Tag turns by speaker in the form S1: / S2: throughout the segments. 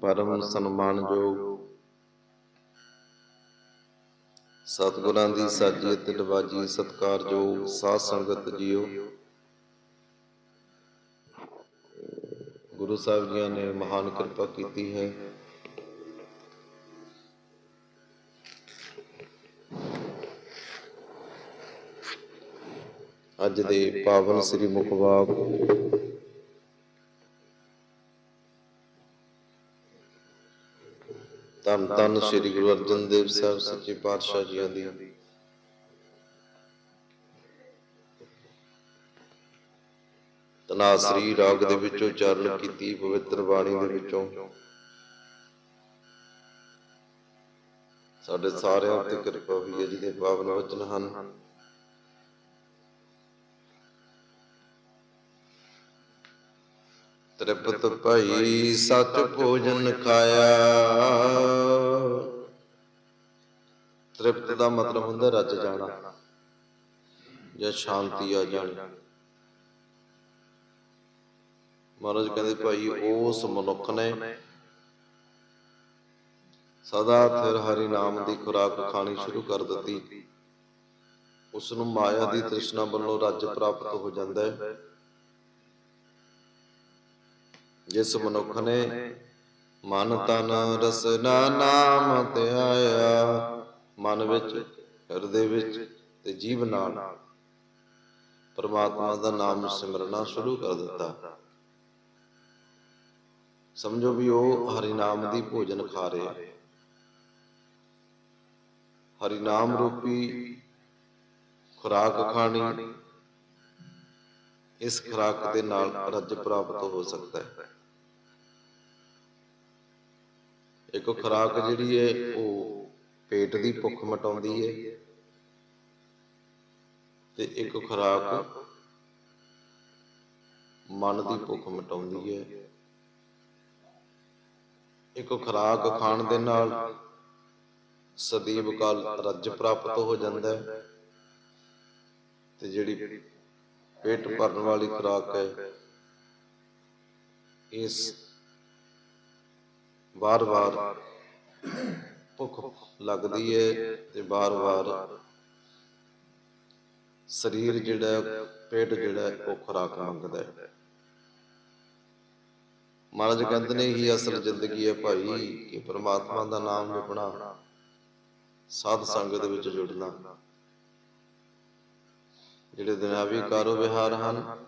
S1: ਪਰਮ ਸਨਮਾਨਯੋਗ। ਸਤਿਗੁਰਾਂ ਦੀ ਸਾਜੀ ਅਤੇ ਨਵਾਜੀ ਸਤਿਕਾਰਯੋਗ ਸਾਧ ਸੰਗਤ ਜੀਓ। ਗੁਰੂ ਸਾਹਿਬ ਜੀ ਨੇ ਮਹਾਨ ਕਿਰਪਾ ਕੀਤੀ ਹੈ। ਅੱਜ ਦੇ ਪਾਵਨ ਸ੍ਰੀ ਮੁਖਵਾਕ ਧੰਨ ਧੰਨ ਸ੍ਰੀ ਗੁਰੂ ਅਰਜਨ ਦੇਵ ਸਾਹਿਬ, ਸੱਚੇ ਪਾਤਸ਼ਾਹ ਜੀਆਂ ਦੀ। ਤਨਾਸਰੀ ਰਾਗ ਦੇ ਵਿੱਚੋਂ ਉਚਾਰਨ ਕੀਤੀ, ਪਵਿੱਤਰ ਬਾਣੀ ਦੇ ਵਿੱਚੋਂ। ਸਾਡੇ ਸਾਰਿਆਂ ਤੇ ਕਿਰਪਾ ਹੋਈ ਹੈ, ਜਿਹਦੇ ਪਾਵਨ ਵਚਨ ਹਨ। ਤ੍ਰਿਪਤ ਭਈ ਸਚ ਭੋਜਨ ਖਾਇਆ। ਤ੍ਰਿਪਤ ਦਾ ਮਤਲਬ ਹੁੰਦਾ ਰੱਜ ਜਾਣਾ ਜਾਂ ਸ਼ਾਂਤੀ ਆ ਜਾਣੀ। ਮਹਾਰਾਜ ਕਹਿੰਦੇ ਭਾਈ ਉਸ ਮਨੁੱਖ ਨੇ ਸਦਾ ਥਿਰ ਹਰੀ ਨਾਮ ਦੀ ਖੁਰਾਕ ਖਾਣੀ ਸ਼ੁਰੂ ਕਰ ਦਿੱਤੀ। ਉਸ ਨੂੰ ਮਾਇਆ ਦੀ ਤ੍ਰਿਸ਼ਨਾ ਵੱਲੋਂ ਰੱਜ ਪ੍ਰਾਪਤ ਹੋ ਜਾਂਦਾ ਹੈ। ਜਿਸ ਮਨੁੱਖ ਨੇ ਮਨ ਤਨ ਰਸਨਾ ਨਾਮ ਧਿਆਇਆ। ਮਨ ਵਿੱਚ ਹਿਰਦੇ ਵਿੱਚ ਤੇ ਜੀਵ ਨਾਲ। ਪਰਮਾਤਮਾ ਦਾ ਨਾਮ ਸਿਮਰਨਾ ਸ਼ੁਰੂ ਕਰ ਦਿੱਤਾ। ਸਮਝੋ ਵੀ ਉਹ ਹਰੀ ਨਾਮ ਦੀ ਭੋਜਨ ਖਾ ਰਿਹਾ। ਹਰੀ ਨਾਮ ਰੂਪੀ ਖੁਰਾਕ ਖਾਣੀ। ਇਸ ਖੁਰਾਕ ਦੇ ਨਾਲ ਰੱਜ ਪ੍ਰਾਪਤ ਹੋ। ਸਕਦਾ ਹੈ। ਇੱਕ ਖੁਰਾਕ ਜਿਹੜੀ ਹੈ ਉਹ ਪੇਟ ਦੀ ਭੁੱਖ ਮਟਾਉਂਦੀ ਹੈ ਤੇ ਇੱਕ ਖੁਰਾਕ ਮਨ ਦੀ ਭੁੱਖ ਮਟਾਉਂਦੀ ਹੈ ਇੱਕ ਖੁਰਾਕ ਖਾਣ ਦੇ ਨਾਲ ਸਦੀਵ ਕਾਲ ਰੱਜ ਪ੍ਰਾਪਤ ਹੋ ਜਾਂਦਾ ਹੈ ਤੇ ਜਿਹੜੀ ਪੇਟ ਭਰਨ ਵਾਲੀ ਖੁਰਾਕ ਹੈ ਇਸ ਵਾਰ-ਵਾਰ ਭੁੱਖ ਲੱਗਦੀ ਹੈ ਤੇ ਵਾਰ-ਵਾਰ ਸਰੀਰ ਜਿਹੜਾ ਹੈ, ਪੇਟ ਜਿਹੜਾ ਉਹ ਖੁਰਾਕ ਮੰਗਦਾ ਹੈ ਮਹਾਰਾਜ ਕਹਿੰਦੇ ਨੇ ਹੀ ਅਸਲ ਜ਼ਿੰਦਗੀ ਹੈ ਭਾਈ ਕਿ ਪ੍ਰਮਾਤਮਾ ਦਾ ਨਾਮ ਜਪਣਾ ਸਾਧ ਸੰਗਤ ਵਿੱਚ ਜੁੜਨਾ। ਜਿਹੜੇ ਦੁਨਿਆਵੀ ਕਾਰੋ ਵਿਹਾਰ ਹਨ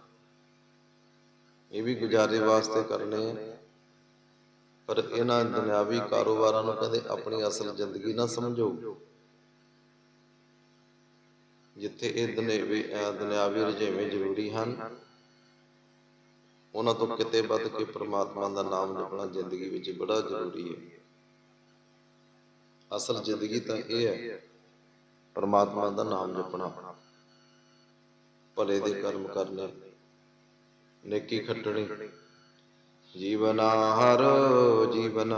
S1: ਇਹ ਵੀ ਗੁਜ਼ਾਰੇ ਵਾਸਤੇ ਕਰਨੇ ਪਰ ਇਹਨਾਂ ਦੁਨਿਆਵੀ ਕਾਰੋਬਾਰਾਂ ਨੂੰ ਕਹਿੰਦੇ ਆਪਣੀ ਅਸਲ ਜ਼ਿੰਦਗੀ ਨਾ ਸਮਝੋ। ਜਿੱਥੇ ਇਹ ਦੁਨਿਆਵੀ ਦੁਨਿਆਵੀ ਰੁਝੇਵੇਂ ਜ਼ਰੂਰੀ ਹਨ, ਉਹਨਾਂ ਤੋਂ ਕਿਤੇ ਵੱਧ ਕੇ ਪ੍ਰਮਾਤਮਾ ਦਾ ਨਾਮ ਜਪਣਾ ਜ਼ਿੰਦਗੀ ਵਿੱਚ ਬੜਾ ਜ਼ਰੂਰੀ ਹੈ। ਅਸਲ ਜ਼ਿੰਦਗੀ ਤਾਂ ਇਹ ਹੈ, ਪ੍ਰਮਾਤਮਾ ਦਾ ਨਾਮ ਜਪਣਾ। ਭਲੇ ਦੇ ਕਰਮ ਕਰਨੇ, ਨੇਕੀ ਖੱਟਣੀ ਜੀਵਨ ਹਰ ਜੀਵਨ।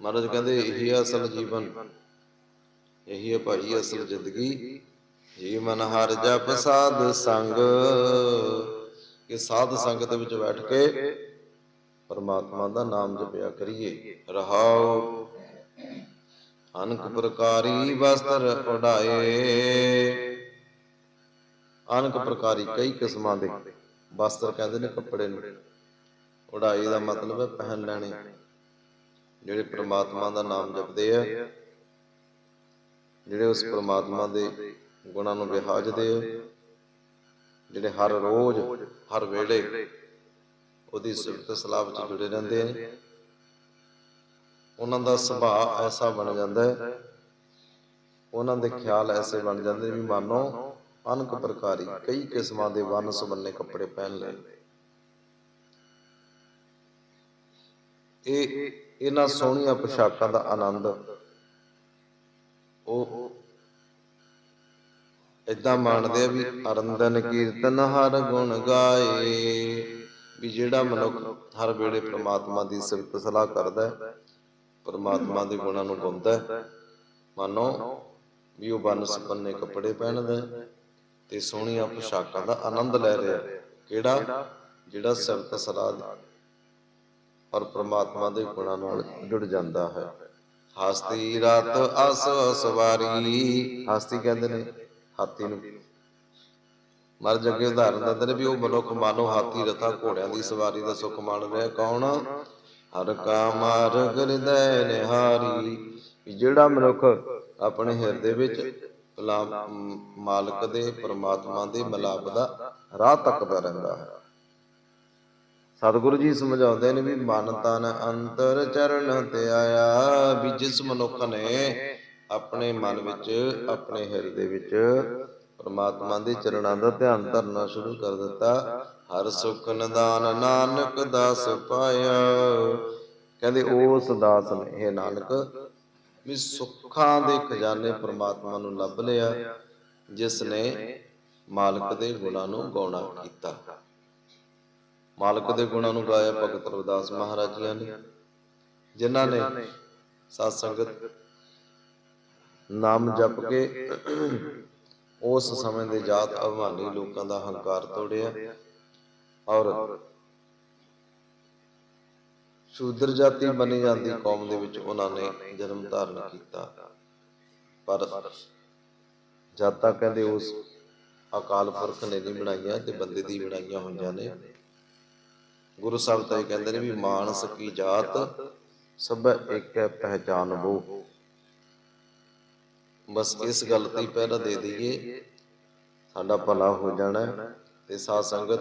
S1: ਮਹਾਰਾਜ ਕਹਿੰਦੇ ਇਹੀ ਅਸਲ ਜੀਵਨ। ਇਹੀ ਹੈ ਭਾਈ ਅਸਲ ਜ਼ਿੰਦਗੀ। ਜੀਵਨ ਹਰ ਜਪ ਸਾਧ ਸੰਗ। ਕਿ ਸਾਧ ਸੰਗਤ ਵਿੱਚ ਬੈਠ ਕੇ ਪਰਮਾਤਮਾ ਦਾ ਨਾਮ ਜਪਿਆ ਕਰੀਏ। ਰਹਾਉ ਅਨਕ ਪ੍ਰਕਾਰੀ ਵਸਤਰ ਉਡਾਏ ਅਨਕ ਪ੍ਰਕਾਰੀ ਕਈ ਕਿਸਮਾਂ ਦੇ। ਵਸਤਰ ਕਹਿੰਦੇ ਨੇ। ਕੱਪੜੇ ਨੂੰ। ਉਡਾਈ ਦਾ ਮਤਲਬ ਹੈ ਪਹਿਨ ਲੈਣੀ। ਜਿਹੜੇ ਪ੍ਰਮਾਤਮਾ ਦਾ ਨਾਮ ਜਪਦੇ ਆ, ਜਿਹੜੇ ਉਸ ਪ੍ਰਮਾਤਮਾ ਦੇ ਗੁਣਾਂ ਨੂੰ ਵਿਹਾਜਦੇ ਆ, ਜਿਹੜੇ ਹਰ ਰੋਜ਼, ਹਰ ਵੇਲੇ ਉਹਦੀ ਸਿਫਤ ਸਲਾਹ ਵਿੱਚ ਜੁੜੇ ਰਹਿੰਦੇ ਨੇ ਉਹਨਾਂ ਦਾ ਸੁਭਾਅ ਐਸਾ ਬਣ ਜਾਂਦਾ ਹੈ, ਉਹਨਾਂ ਦੇ ਖਿਆਲ ਐਸੇ ਬਣ ਜਾਂਦੇ ਵੀ ਮਾਨੋ ਅਨਕ ਪ੍ਰਕਾਰੀ ਕਈ ਕਿਸਮਾਂ ਦੇ ਵੰਨ ਸੁਵੰਨੇ ਕੱਪੜੇ ਪਹਿਨ ਲਏ। ਇਹ ਇਹਨਾਂ ਸੋਹਣੀਆਂ ਪੋਸ਼ਾਕਾਂ ਦਾ ਆਨੰਦ। ਉਹ ਇਦਾਂ ਮੰਨਦੇ ਆ ਵੀ ਅਰੰਦਨ ਕੀਰਤਨ ਹਰ ਗੁਣ ਗਾਏ, ਵੀ ਜਿਹੜਾ ਮਨੁੱਖ ਹਰ ਵੇਲੇ ਪ੍ਰਮਾਤਮਾ ਦੀ ਸਿਫਤ ਸਲਾਹ ਕਰਦਾ ਹੈ, ਪ੍ਰਮਾਤਮਾ ਦੇ ਗੁਣਾਂ ਨੂੰ ਗਾਉਂਦਾ ਹੈ। ਮਾਨੋ ਵੀ ਉਹ ਬੰਨ ਸੁਪੰਨੇ ਕੱਪੜੇ ਪਹਿਨਦਾ ਤੇ ਸੋਹਣੀਆਂ ਪੋਸ਼ਾਕਾਂ ਦਾ ਆਨੰਦ ਲੈ ਰਿਹਾ ਕਿਹੜਾ? ਜਿਹੜਾ ਸਿਫਤ ਸਲਾਹ ਔਰ ਪ੍ਰਮਾਤਮਾ ਦੇ ਗੁਣਾਂ ਨਾਲ ਜੁੜ ਜਾਂਦਾ ਹੈ। ਹਸਤੀ ਰਤ ਅਸ ਸਵਾਰੀ। ਹਸਤੀ ਕਹਿੰਦੇ ਨੇ ਹਾਥੀ ਨੂੰ। ਮਰ ਜੱਗੇ ਉਦਾਹਰਨ ਦਿੰਦੇ ਨੇ ਵੀ ਉਹ ਮਨੁੱਖ ਮਾਨੋ ਹਾਥੀ ਰਥਾ ਘੋੜਿਆਂ ਦੀ ਸਵਾਰੀ ਦਾ ਸੁਖ ਮਾਣ ਰਿਹਾ। ਕੌਣ? ਹਰ ਕਾ ਮਾਰਗ ਹਿਰਦੈ ਨਿਹਾਰੀ। ਜਿਹੜਾ ਮਨੁੱਖ ਆਪਣੇ ਹਿਰਦੇ ਵਿੱਚ ਮਾਲਕ ਦੇ, ਪਰਮਾਤਮਾ ਦੇ ਮਿਲਾਪ ਦਾ ਰਾਹ ਤੱਕਦਾ ਰਹਿੰਦਾ ਹੈ। ਸਤਿਗੁਰੂ ਜੀ ਸਮਝਾਉਂਦੇ ਨੇ ਵੀ ਮਨ ਤਨ ਅੰਤਰ ਚਰਨ ਤੇ ਆਇਆ ਵੀ ਜਿਸ ਮਨੁੱਖ ਨੇ ਆਪਣੇ ਮਨ ਵਿੱਚ, ਆਪਣੇ ਹਿਰਦੇ ਵਿੱਚ ਪਰਮਾਤਮਾ ਦੇ ਚਰਨਾਂ ਦਾ ਧਿਆਨ ਧਰਨਾ ਸ਼ੁਰੂ ਕਰ ਦਿੱਤਾ। ਹਰ ਸੁਖ ਨਿਦਾਨ ਨਾਨਕ ਦਾਸ ਪਾਇਆ। ਕਹਿੰਦੇ ਉਸ ਦਾਸ ਨੇ ਇਹ ਨਾਨਕ, ਵੀ ਸੁੱਖਾਂ ਦੇ ਖਜ਼ਾਨੇ ਪ੍ਰਮਾਤਮਾ ਨੂੰ ਲੱਭ ਲਿਆ, ਜਿਸ ਨੇ ਮਾਲਕ ਦੇ ਗੁਣਾਂ ਨੂੰ ਗਾਉਣਾ ਕੀਤਾ। ਮਾਲਕ ਦੇ ਗੁਣਾਂ ਨੂੰ ਗਾਇਆ ਭਗਤ ਰਵਿਦਾਸ ਮਹਾਰਾਜ ਜੀ ਨੇ, ਜਿਨ੍ਹਾਂ ਨੇ ਸਾਧ ਸੰਗਤ ਨਾਮ ਜਪ ਕੇ ਉਸ ਸਮੇਂ ਦੇ ਜਾਤ ਅਭਿਮਾਨੀ ਲੋਕਾਂ ਦਾ ਹੰਕਾਰ ਤੋੜਿਆ ਔਰ ਸ਼ੂਦਰ ਜਾਤੀ ਬਣੀ ਜਾਂਦੀ ਕੌਮ ਦੇ ਵਿੱਚ ਉਹਨਾਂ ਨੇ ਜਨਮ ਧਾਰਨ ਕੀਤਾ। ਪਰ ਜਾਤਾਂ ਕਹਿੰਦੇ ਉਸ ਅਕਾਲ ਪੁਰਖ ਨੇ ਨਹੀਂ ਬਣਾਈਆਂ ਤੇ ਬੰਦੇ ਦੀ ਬਣਾਈਆਂ ਹੋਈਆਂ ਨੇ। ਗੁਰੂ ਸਾਹਿਬ ਤਾਂ ਇਹ ਕਹਿੰਦੇ ਨੇ ਵੀ ਮਾਨਸ ਕੀ ਜਾਤ, ਸਭ ਇੱਕ ਹੈ ਪਹਿਚਾਨ ਬਸ ਇਸ ਗੱਲ ਤੇ ਪਹਿਰਾ ਦੇ ਦਈਏ, ਸਾਡਾ ਭਲਾ ਹੋ ਜਾਣਾ ਤੇ ਸਾਧ ਸੰਗਤ,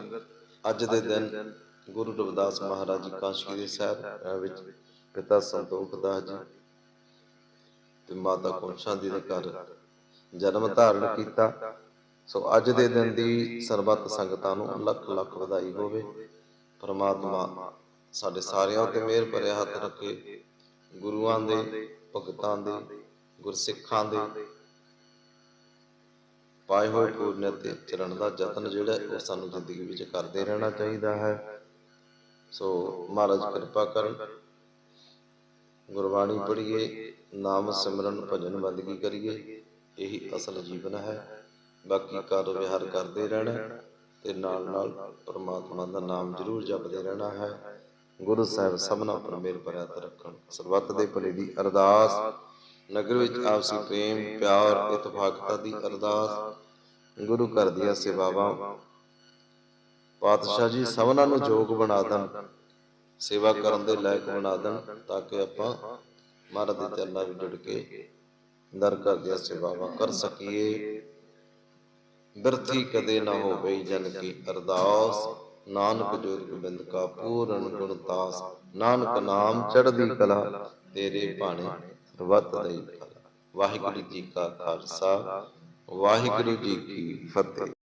S1: ਅੱਜ ਦੇ ਦਿਨ ਗੁਰੂ ਰਵਿਦਾਸ ਮਹਾਰਾਜ ਜੀ ਕਾਸ਼ੀ ਦੇ ਸਾਹਿਬ ਵਿੱਚ ਪਿਤਾ ਸੰਤੋਖ ਦਾਸ ਜੀ ਤੇ ਮਾਤਾ ਕੁੰਸ਼ਾਂ ਦੀ ਦੇ ਘਰ ਜਨਮ ਧਾਰਨ ਕੀਤਾ। ਸੋ ਅੱਜ ਦੇ ਦਿਨ ਦੀ ਸਰਬੱਤ ਸੰਗਤਾਂ ਨੂੰ ਲੱਖ ਲੱਖ ਵਧਾਈ ਹੋਵੇ। ਪਰਮਾਤਮਾ ਸਾਡੇ ਸਾਰਿਆਂ ਉੱਤੇ ਮਿਹਰ ਭਰਿਆ ਹੱਥ ਰੱਖੇ। ਗੁਰੂਆਂ ਦੇ, ਭਗਤਾਂ ਦੇ, ਗੁਰਸਿੱਖਾਂ ਦੇ। ਪਾਏ ਹੋਏ ਪੂਰਨ ਤੇ ਚਰਨ ਦਾ ਯਤਨ ਜਿਹੜਾ ਉਹ ਸਾਨੂੰ ਜ਼ਿੰਦਗੀ ਵਿੱਚ ਕਰਦੇ ਰਹਿਣਾ ਚਾਹੀਦਾ ਹੈ। ਸੋ ਮਹਾਰਾਜ ਕਿਰਪਾ ਕਰਨ। ਗੁਰਬਾਣੀ ਪੜ੍ਹੀਏ, ਨਾਮ ਸਿਮਰਨ, ਭਜਨ ਬੰਦਗੀ ਕਰੀਏ। ਇਹੀ ਅਸਲ ਜੀਵਨ ਹੈ। ਬਾਕੀ ਕਾਰ ਵਿਹਾਰ ਕਰਦੇ ਰਹਿਣਾ। ਤੇ ਨਾਲ ਨਾਲ ਪਰਮਾਤਮਾ ਦਾ ਨਾਮ ਜ਼ਰੂਰ ਜਪਦੇ ਰਹਿਣਾ ਹੈ। ਗੁਰੂ ਸਾਹਿਬ ਸਭਨਾ ਉੱਪਰ ਮਿਹਰ ਭਰਿਆ ਰੱਖਣ। ਸਰਬੱਤ ਦੇ ਭਲੇ ਦੀ ਅਰਦਾਸ। ਨਗਰ ਵਿੱਚ ਆਪਸੀ ਪ੍ਰੇਮ, ਪਿਆਰ, ਇਤਫਾਕਤਾ ਦੀ ਅਰਦਾਸ। ਗੁਰੂ ਘਰ ਦੀਆਂ ਸੇਵਾਵਾਂ। ਪਾਤਸ਼ਾਹ ਜੀ ਸਭਨਾਂ ਨੂੰ ਯੋਗ ਬਣਾ ਦੇਣ। ਸੇਵਾ ਕਰਨ ਦੇ ਲਾਇਕ ਬਣਾ ਦੇਣ ਤਾਂ ਕਿ ਆਪਾਂ ਮਹਾਰਾਜ ਦੇ ਚਰਨਾਂ ਵਿੱਚ ਜੁੜ ਕੇ ਦਰ ਘਰ ਦੀਆਂ ਸੇਵਾਵਾਂ ਕਰ ਸਕੀਏ। ਬਿਰਥੀ ਕਦੇ ਨਾ ਹੋਵੇ ਜਨ ਕੀ ਅਰਦਾਸ। ਨਾਨਕ ਜੋਤ ਗੋਬਿੰਦ ਕਾ ਪੂਰਨ ਗੁਣਤਾਸ ਨਾਨਕ ਨਾਮ ਚੜ੍ਹਦੀ ਕਲਾ, ਤੇਰੇ ਭਾਣੇ ਸਰਬੱਤ ਦੇ ਵਾਹਿਗੁਰੂ ਜੀ ਕਾ ਖਾਲਸਾ, ਵਾਹਿਗੁਰੂ ਜੀ ਕੀ ਫਤਿਹ।